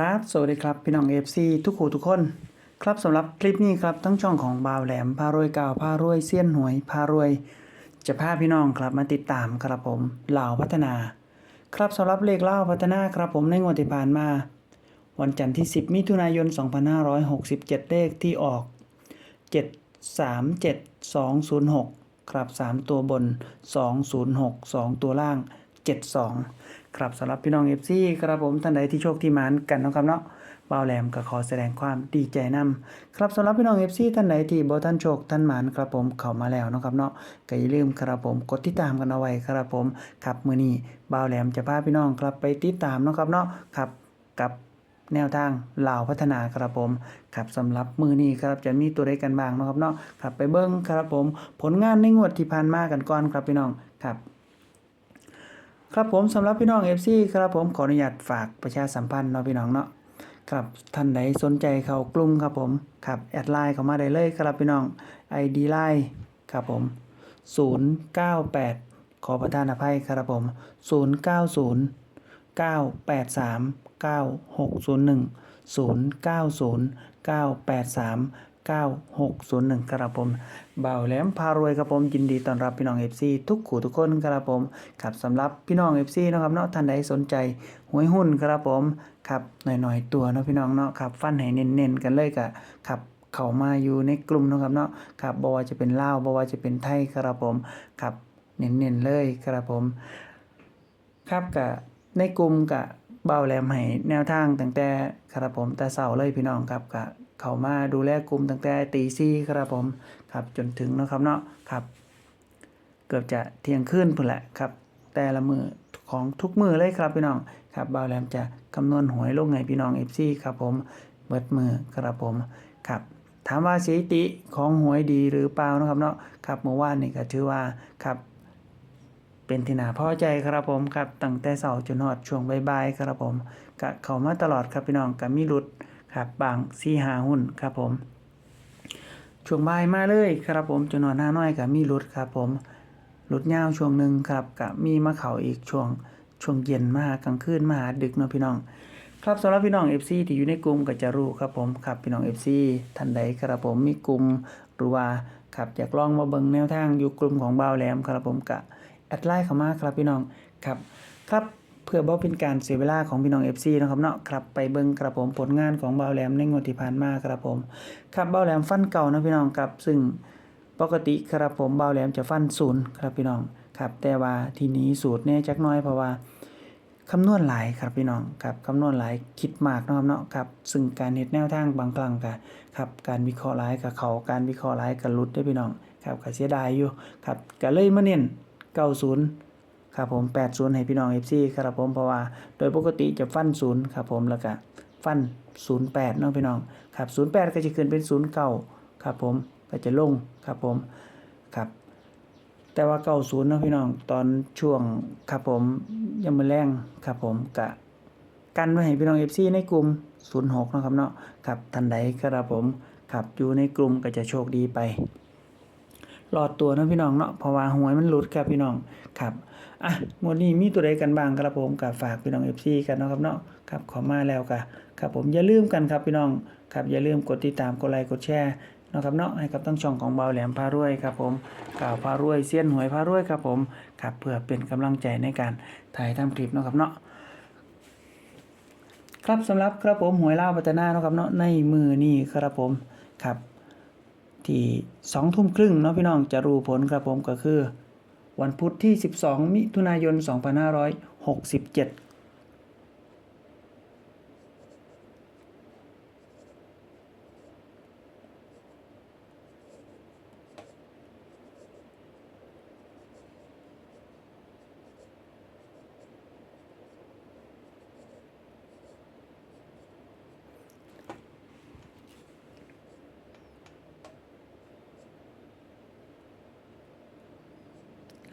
ครับ สวัสดีครับพี่น้อง FC ทุกคู่ทุกคน ครับสำหรับคลิปนี้ครับทั้งช่องของบาวแหลมพารวยกาวพารวยเซียนหวยพารวย จะพาพี่น้องครับมาติดตามครับผมเหล่าพัฒนา ครับสำหรับเลขเล่าพัฒนาครับผมในงวดที่ผ่านมา วันจันทร์ที่ 10 มิถุนายน 2567 เลขที่ออก 737206 ครับ 3 ตัวบน 206 2 ตัวล่าง 72ครับสำหรับพี่น้อง FC ครับผมท่านใดที่โชคที่มานกันนะครับเนาะบ่าวแหลมก็ขอแสดงความดีใจนำครับสำหรับพี่น้อง FC ท่านใดที่บ่ท่านโชคท่านหมานครับผมเข้ามาแล้วนะครับเนาะก็อย่าลืมครับผมกดติดตามกันเอาไว้ครับผมครับมื้อนี้บ่าวแหลมจะพาพี่น้องครับไปติดตามนะครับเนาะครับกับแนวทางลาวพัฒนาครับผมครับสำหรับมือนี้ครับจะมีตัวใดกันบ้างนะครับเนาะครับไปเบิ้งครับผมผลงานในงวดที่ผ่านมากันก่อนครับพี่น้องครับ ครับผมสำหรับพี่น้อง FC ครับผมขออนุญาตฝากประชาสัมพันธ์เนาะพี่น้องเนาะครับท่านใดสนใจเขากลุ่มครับผมครับแอดไลน์เข้ามาได้เลยครับพี่น้อง ID ไลน์ครับผม 098 ขอประทานอภัยครับผม 090 983 9601 090 983 9601 ครับผมเบาแหลมพารวยครับผมยินดีต้อนรับพี่น้อง FC ทุกขู่ทุกคนครับผมครับสำหรับพี่น้อง FC นะครับเนาะท่านใดสนใจหวยหุ้นครับผมครับหน่อยๆตัวเนาะพี่น้องเนาะครับฟันให้เน้นๆกันเลยกะครับเข้ามาอยู่ในกลุ่มนะครับเนาะครับบ่ว่าจะเป็นลาวบ่ว่าจะเป็นไทยครับผมครับเน้นๆเลยครับผมครับกะในกลุ่มกะเบาแหลมให้แนวทางตั้งแต่ครับผมแต่เสาเลยพี่น้องครับกะ เข้ามาดูแลกลุ่มตั้งแต่ตีซี่ครับผมครับจนถึงเนาะครับเนาะครับ เกือบจะเที่ยงคืนพุ่นแหละครับ แต่ละมือของทุกมือเลยครับพี่น้องครับเบาแหลมจะคำนวณหวยลงให้พี่น้อง FC ครับผมเบิดมือครับผมครับถามว่าสถิติของหวยดีหรือเปล่านะครับเนาะครับเมื่อวานนี่ก็ถือว่าครับเป็นที่น่าพอใจครับผมครับตั้งแต่เสาร์จนฮอดช่วงบ่ายๆครับผมกะเข้ามาตลอดครับพี่น้องก็มีหลุด ครับบางสี่หาหุ้นครับผมช่วงบ่ายมาเลยครับผมจนฮอดหน้าน้อยก็มีหลุดครับผมหลุดยาวช่วงหนึ่งครับก็มีมาเขาอีกช่วงช่วงเย็นมากลางคืนมาดึกเนาะพี่น้อง ครับสำหรับพี่น้อง FC ที่อยู่ในกลุ่มก็จะรู้ครับผมครับพี่น้อง FC ท่านใดครับผมมีกลุ่มหรือว่าครับอยากลองมาเบิ่งแนวทางอยู่กลุ่มของบ่าวแหลมครับผมกะแอดไลน์เข้ามาครับพี่น้องครับครับ พื่อบ่เป็นการเสียเวลาของพี่น้อง FC นะครับเนาะครับไปเบิ่งกระผมผลงานของเบาแหลมในงวดที่ผ่านมาครับผมครับเบาแหลมฟันเก่านะพี่น้องครับซึ่งปกติครับผมเบาแหลมจะฟันศูนย์ครับพี่น้องครับแต่ว่าทีนี้สูตรเนี่ยจักน้อยเพราะว่าคำนวณหลายครับพี่น้องครับคำนวณหลายคิดมากนะครับเนาะครับซึ่งการเฮ็ดแนวทางบางครั้งก็ครับการวิเคราะห์หลายกับเขาการวิเคราะห์หลายกับลุดได้พี่น้องครับก็เสียดายอยู่ครับก็เลยมาเน้น90 ครับผม80ให้พี่น้อง FC ครับผมเพราะว่าโดยปกติจะฟัน0ครับผมแล้วก็ฟัน08เนาะพี่น้องครับ08ก็จะขึ้นเป็น09ครับผมก็จะลงครับผมครับแต่ว่า90เนาะพี่น้องตอนช่วงครับผมยังมือแรงครับผมกะกันไว้ให้พี่น้อง FC ในกลุ่ม06เนะครับเนาะครับท่านใดครับผมครับอยู่ในกลุ่มก็จะโชคดีไป หลอดตัวนะพี่น้องเนาะเพราะว่าหวยมันหลุดครับพี่น้องครับอะงวดนี้มีตัวใดกันบ้างครับผมกับฝากพี่น้อง FC กันเนาะครับเนาะครับขอมาแล้วกะครับผมอย่าลืมกันครับพี่น้องครับอย่าลืมกดติดตามกดไลค์กดแชร์เนาะครับเนาะให้กับทั้งช่องของเบาแหลมพารวยครับผมกล่าวพารวยเซียนหวยพารวยครับผมครับเพื่อเป็นกำลังใจในการถ่ายทำคลิปเนาะครับเนาะครับสำหรับครับผมหวยเล่าวพัฒนาเนาะครับเนาะในมือนี่ครับผมครับ ที่สองทุ่มครึ่งเนาะพี่น้องจะรู้ผลครับผมก็คือ วันพุธที่ 12 มิถุนายน 2567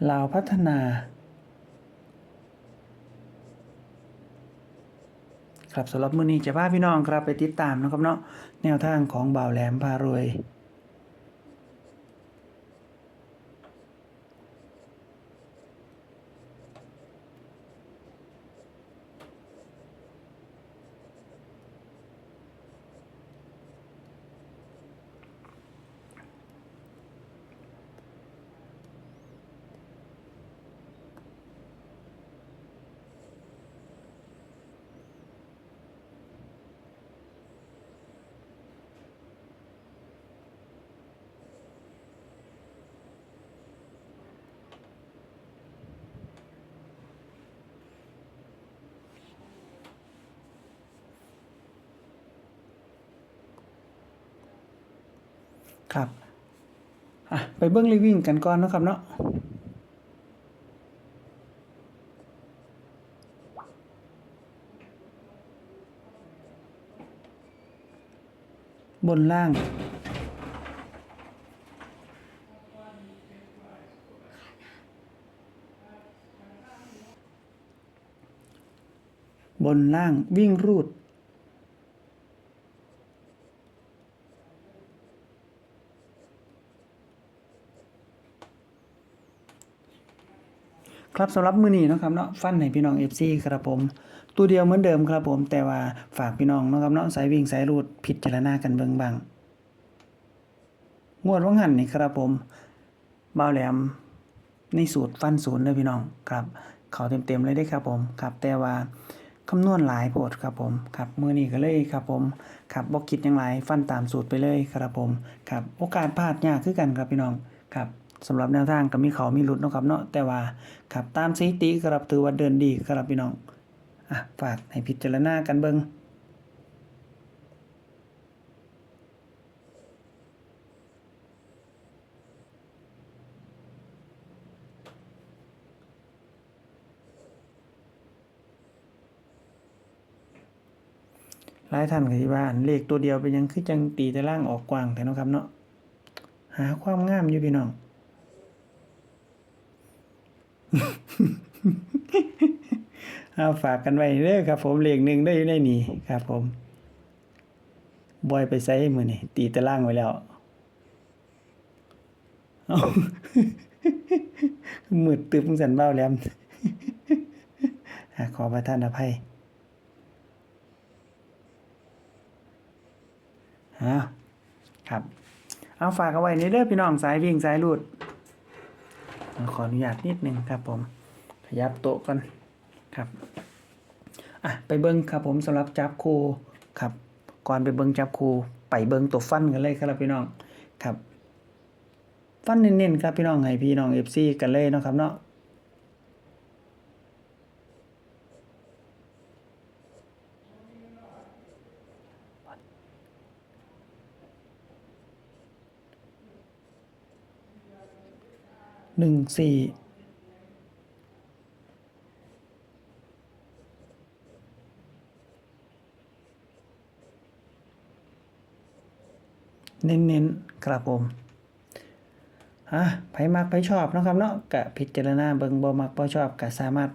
ลาวพัฒนา ครับสำหรับมื้อนี้จะพาพี่น้องครับไปติดตามนะครับเนาะแนวทางของบ่าวแหลมพารวย ครับอะไปเบิ้องรีวิ่งกันก่อนนะครับเนาะบนล่าง บนล่างวิ่งรูด ครับสำหรับมือนี้นะครับเนาะฟันให้พี่น้อง FC ครับผมตัวเดียวเหมือนเดิมครับผม แต่ว่าฝากพี่น้องนะครับเนาะสายวิ่งสายรูดพิดจารณากันเบิ่งบางงวดว่างหันนี่ครับผมบ่าแหลมในสูตรฟันศูนย์เลยพี่น้องครับ เขาเต็มๆเลยได้ครับผมครับแต่ว่าคำนวณหลายโพดครับผมครับมือนี้ก็เลยครับผมครับบ่คิดยังไรฟันตามสูตรไปเลยครับผมครับโอกาสพลาดยากคือกันครับพี่น้องครับ สำหรับแนวทางก็มีเขามีหลุดนะครับเนาะแต่ว่าครับตามสถิติครับถือว่าเดินดีครับพี่น้องอะฝากให้พิจารณากันเบิ่งหลายท่านก็สิว่านเลขตัวเดียวเป็นยังคือจังตีแต่ล่างออกกว้างแต่นะครับเนาะหาความงามอยู่พี่น้อง เอาฝากกันไว้เด้อครับ ผมเลขหนึ่งได้อยู่ในนี้ครับ ผมบอยไปใส่มือนี่ตีตารางไว้แล้วมืดตึบสันเบ้าแหลมขอประทานอภัยฮะครับ เอาฝากเอาไว้ในเด้อพี่น้องสายวิ่งสายรูด ขออนุญาตนิดนึงครับผมขยับโต๊ะก่อนครับอะไปเบิ้งครับผมสำหรับจับคูครับ ก่อนไปเบิ้งจับคูไปเบิ้งตัวฟันกันเลยครับพี่น้องครับ ฟันเน้นๆครับพี่น้องให้พี่น้องเอฟซีกันเลยเนาะครับเนาะ หนึ่งสี่เน้นๆครับผมอะไผมักไผชอบนะครับเนาะกะพิจารณาเบิงบ่มักบ่ชอบกะสามารถ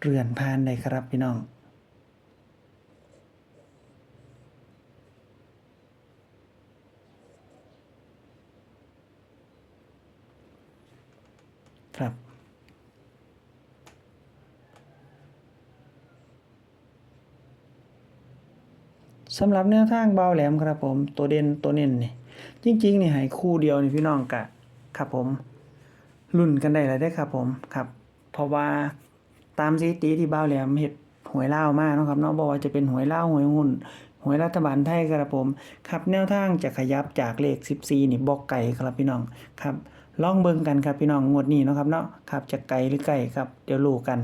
เรือนผ่านได้ครับพี่น้อง ครับ สำหรับแนวทางเบาแหลมครับผม ตัวเด่นตัวเน้นนี่ จริงๆนี่ให้คู่เดียวนี่พี่น้องกะครับผมรุ่นกันได้เลยได้ครับผมครับ เพราะว่าตามสถิติที่เบาแหลมเฮ็ดหวยเล่ามาเนะครับเนาะบ่ว่าจะเป็นหวยเล่าหวยหุ้นหวยรัฐบาลไทยครับผม ครับแนวทางจะขยับจากเลข 14 นี่บอกไก่ครับพี่น้องครับ ลองเบิ่งกันครับพี่น้องงวดนี้เนาะครับเนาะครับจะไกลหรือไกลครับเดี๋ยวรู้กัน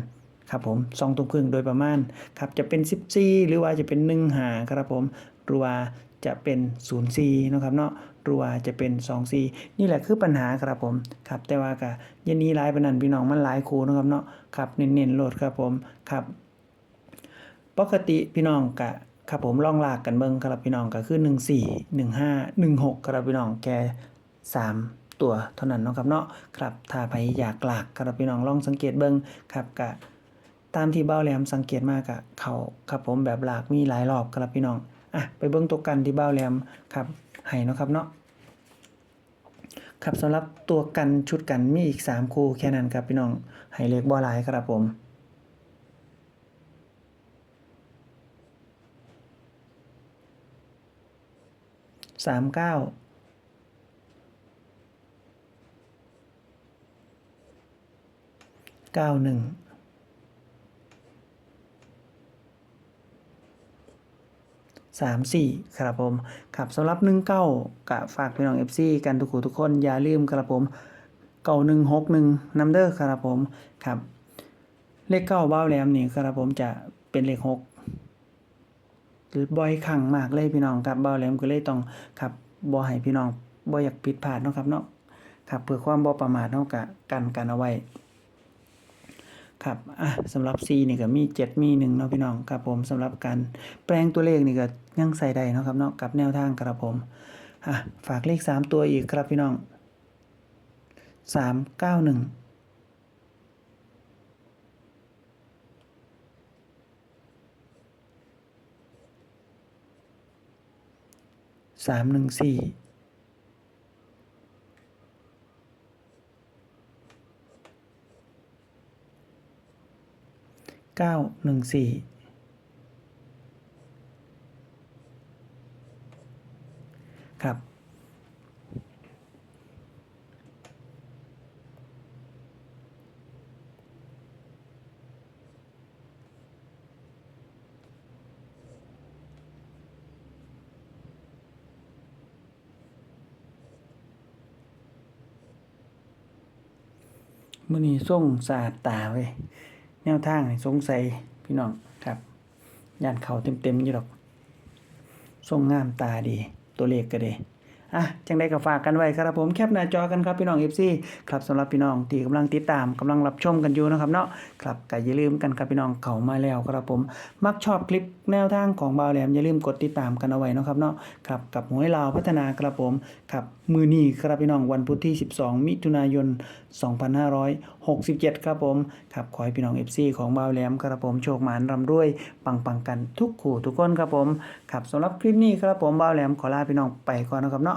ครับผมสองทุ่มครึ่งโดยประมาณครับจะเป็น 14 หรือว่าจะเป็น1หาครับผมหรือว่าจะเป็น0 4เนะครับเนาะหรือว่าจะเป็น2 4นี่แหละคือปัญหาครับผมครับแต่ว่าก็อยันนี้หลายปนันพี่น้องมันหลายคูนะครับเนาะครับเน้นๆโหลดครับผมครับปกติพี่น้องกะครับผมลองลากกันเบิ่งครับพี่น้องก็คือ 14 15 16 ครับพี่น้องแค่3 ตัวเท่านั้นเนาะครับเนาะครับถ้าใครอยากหลากครับพี่น้องลองสังเกตเบิ่งครับกะตามที่เบ้าแหลมสังเกตมากะเขาครับผมแบบหลากมีหลายรอบครับพี่น้องอะไปเบิ่งตัวกันที่เบ้าแหลมครับให้เนาะครับเนาะครับสำหรับตัวกันชุดกันมีอีก 3 คู่แค่นั้นครับพี่น้องให้เล็กบ่หลายครับผมสามเก้า เก้าหนึ่งสามสี่ครับผมครับสำหรับหนึ่งเก้ากะฝากพี่น้องเอฟซีกันทุกคู่ทุกคนอย่าลืมครับผมเก้าหนึ่งหกหนึ่งนัมเดอร์ครับผมครับ เลขเก้าเบ้าแหลมนี่ครับผมจะเป็นเลขหกหรือบ่อยครั้งมากเลยพี่น้องครับเบ้าแหลมก็เลยต้องครับบ่ให้พี่น้องบ่อยากผิดพลาดเนาะครับเนาะครับเพื่อความบ่ประมาทเฮาก็กันกันเอาไว้ ครับอะสำหรับ C นี่ก็มี 7 มี1เนาะพี่น้องครับผมสำหรับการแปลงตัวเลขนี่ก็ยังใส่ได้เนาะครับเนาะกับแนวทางครับผมอะฝากเลข 3 ตัวอีกครับพี่น้อง 391สามหนึ่งสี่ เก้าหนึ่งสี่ครับ มื่อนี้ส่งสาดตาเว้ย แนวทางสงสัยพี่น้องครับย่านเขาเต็มๆอยู่หรอกส่งงามตาดี ตัวเลขก็ดี อะจังได้ก็ฝากกันไว้ครับผมแคปหน้าจอกันครับพี่น้อง FC ครับสำหรับพี่น้องที่กำลังติดตามกำลังรับชมกันอยู่นะครับเนาะครับก็อย่าลืมกันครับพี่น้องเข้ามาแล้วครับผม มักชอบคลิปแนวทางของบ่าวแหลมอย่าลืมกดติดตามกันเอาไว้นะครับเนาะครับกับหวยลาวพัฒนาครับผมครับมือนี้ครับพี่น้องวันพุธที่ 12 มิถุนายน 2567 ครับผมครับขอให้พี่น้อง FC ของบ่าวแหลมครับผมโชคหมานร่ำรวยปังปังๆกันทุกขู่ทุกคนครับผมครับสำหรับคลิปนี้ครับผมบ่าวแหลมขอลาพี่น้องไปก่อนนะครับเนาะ